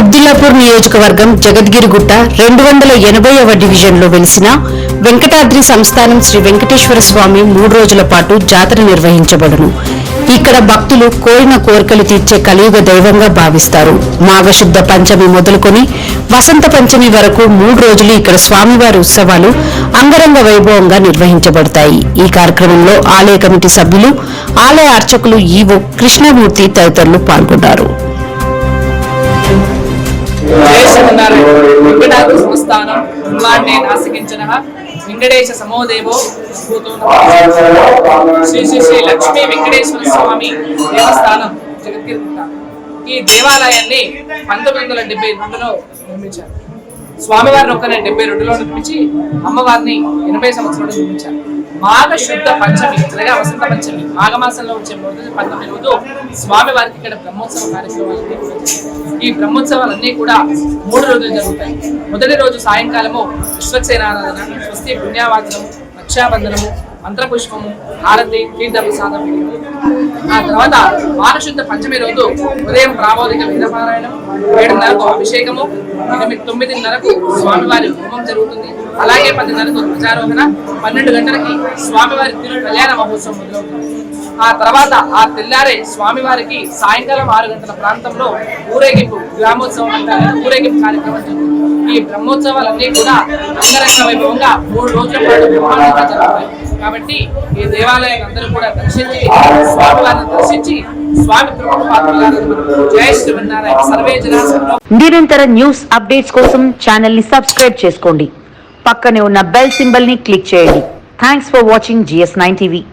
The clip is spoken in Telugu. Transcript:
కుబ్దిల్లాపూర్ నియోజకవర్గం జగద్గిరిగుట్ట రెండు వందల ఎనభైవ డివిజన్లో వెలిసిన వెంకటాద్రి సంస్థానం శ్రీ వెంకటేశ్వర స్వామి మూడు రోజుల పాటు జాతర నిర్వహించబడును. ఇక్కడ భక్తులు కోరిన కోరికలు తీర్చే కలియుగ దైవంగా భావిస్తారు. మాఘశుద్ధ పంచమి మొదలుకొని వసంత పంచమి వరకు మూడు రోజులు ఇక్కడ స్వామివారి ఉత్సవాలు అంగరంగ వైభవంగా నిర్వహించబడతాయి. ఈ కార్యక్రమంలో ఆలయ కమిటీ సభ్యులు ఆలయ అర్చకులు ఈవో కృష్ణమూర్తి తదితరులు పాల్గొన్నారు. జయశమన్నారాయణ వెంకటాద్రి సంస్థానం బ్రహ్మాండే నాసికించిన వెంకటేశ సమోదేవో. శ్రీ శ్రీ శ్రీ లక్ష్మీ వెంకటేశ్వర స్వామి దేవస్థానం జగద్గిరిగుట్ట ఈ దేవాలయాన్ని పంతొమ్మిది వందల డెబ్బై రెండులో నిర్మించారు. స్వామివారిని ఒక్కనే డెబ్బై రెండులో నిర్మించి అమ్మవారిని ఎనభై సంవత్సరంలో నిర్మించారు. మాఘ శుద్ధ పంచమి అనగా వసంత పంచమి మాఘమాసంలో వచ్చే మొదటి పంతొమ్మిది రోజు స్వామివారికి ఇక్కడ బ్రహ్మోత్సవ కార్యక్రమాలు ఈ బ్రహ్మోత్సవాలన్నీ కూడా మూడు రోజులు జరుగుతాయి. మొదటి రోజు సాయంకాలము విశ్వసేనారాధన స్వస్తి పుణ్యావాదనము రక్షాబంధనము మంత్రపుష్పము హారతి తీర్థ ప్రసాదం ఆ తర్వాత మానశుద్ధ పంచమి రోజు ఉదయం ప్రామోదిక వేదపారాయణం ఏడున్నరకు అభిషేకము తొమ్మిదిన్నరకు స్వామివారి హోమం జరుగుతుంది. అలాగే పదిన్నరకు ధ్వజారోహణ పన్నెండు గంటలకి స్వామివారి తిరు కళ్యాణ మహోత్సవం మొదలవుతుంది. ఆ తర్వాత ఆ తెల్లారే స్వామివారికి సాయంకాలం ఆరు గంటల ప్రాంతంలో ఊరేగింపు గ్రామోత్సవం అంటారు. ఊరేగింపు కార్యక్రమం జరుగుతుంది. ఈ బ్రహ్మోత్సవాలన్నీ కూడా అంగరంగ వైభవంగా మూడు రోజుల పాటు జరుగుతాయి. కాబట్టి ఈ దేవాలయం అందరూ కూడా దర్శించి స్వామివారిని దర్శించి స్వామి కృపకు పాత్రలారని జయ శ్రీమన్నారాయణ సర్వే నిరంతర న్యూస్ అప్డేట్స్ కోసం ఛానల్ని సబ్స్క్రైబ్ చేసుకోండి. పక్కనే ఉన్న బెల్ సింబల్ని క్లిక్ చేయండి. Thanks for watching G S nine TV